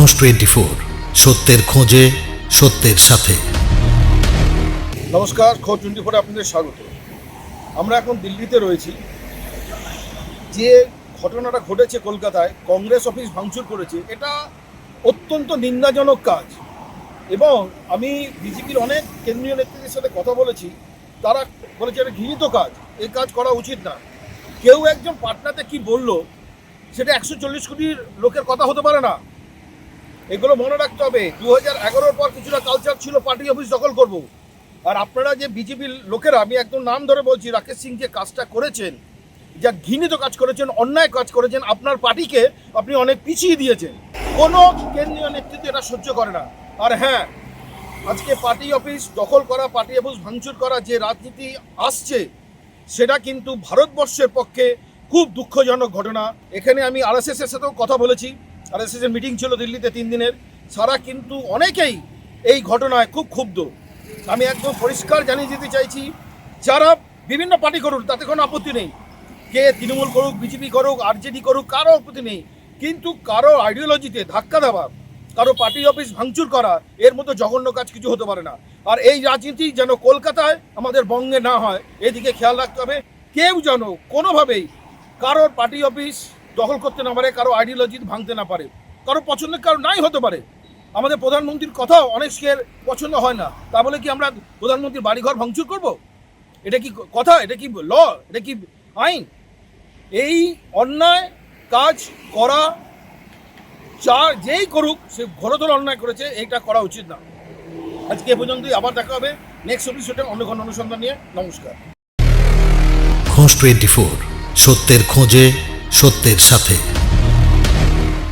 খোঁজ twenty four, সত্যের খোঁজে, সত্যের সাথে। নমস্কার খো টোয়েন্টি ফোরে আপনাদের স্বাগত। আমরা এখন দিল্লিতে রয়েছি। যে ঘটনাটা ঘটেছে কলকাতায়, কংগ্রেস অফিস ভাঙচুর করেছে, এটা অত্যন্ত নিন্দাজনক কাজ। এবং আমি বিজেপির অনেক কেন্দ্রীয় নেতৃত্বের সাথে কথা বলেছি, তারা বলেছে এটা ঘৃণিত কাজ এই কাজ করা উচিত না। কেউ একজন পাটনাতে কি বলল, সেটা একশো চল্লিশ কোটির লোকের কথা হতে পারে না। এগুলো মনে রাখতে হবে। দু হাজার এগারোর পর কিছুটা কালচার ছিল পার্টি অফিস দখল করব। আর আপনারা যে বিজেপির লোকেরা, আমি একদম নাম ধরে বলছি, রাকেশ সিং যে কাজটা করেছেন, যা ঘৃণিত কাজ করেছেন, অন্যায় কাজ করেছেন, আপনার পার্টিকে আপনি অনেক পিছিয়ে দিয়েছেন। কোনো কেন্দ্রীয় নেতৃত্ব এটা সহ্য করে না। আর হ্যাঁ আজকে পার্টি অফিস দখল করা পার্টি অফিস ভাঙচুর করা যে রাজনীতি আসছে, সেটা কিন্তু ভারতবর্ষের পক্ষে খুব দুঃখজনক ঘটনা। এখানে আমি আরএসএস এর সাথেও কথা বলেছি। আরএসএস এর মিটিং ছিল দিল্লিতে তিন দিনের। সারা কিন্তু অনেকেই এই ঘটনায় খুব ক্ষুব্ধ। আমি একদম পরিষ্কার জানিয়ে দিতে চাইছি, যারা বিভিন্ন পার্টি করুন, তাতে কোনো আপত্তি নেই। কে তৃণমূল করুক, বিজেপি করুক, আরজেডি করুক, কারও আপত্তি নেই। কিন্তু কারও আইডিওলজিতে ধাক্কা দেওয়া, কারও পার্টি অফিস ভাঙচুর করা, এর মতো জঘন্য কাজ কিছু হতে পারে না। আর এই রাজনীতি যেন কলকাতায় আমাদের বঙ্গে না হয়, এদিকে খেয়াল রাখতে হবে। কেউ যেন কোনোভাবেই কারোর পার্টি অফিস দখল করতে না পারে, কারও আইডিওলজি ভাঙতে না পারে, কারও পছন্দের কারও নাই হতে পারে। আমাদের প্রধানমন্ত্রীর কথাও অনেকের পছন্দ হয় না। তা বলে কি আমরা প্রধানমন্ত্রীর বাড়িঘর ভাঙচুর করব? এটা কি কথা? এটা কি ল? এটা কি আইন? এই অন্যায় কাজ করা, যা যেই করুক, সে ঘোরতর অন্যায় করেছে, এইটা করা উচিত না। আজকে এ পর্যন্তই, আবার দেখা হবে নেক্সট এপিসোডে অন্য কোনো অনুসন্ধান নিয়ে। নমস্কার। খোঁজ টোয়েন্টি ফোর সত্যের খোঁজে সত্যের সাথে।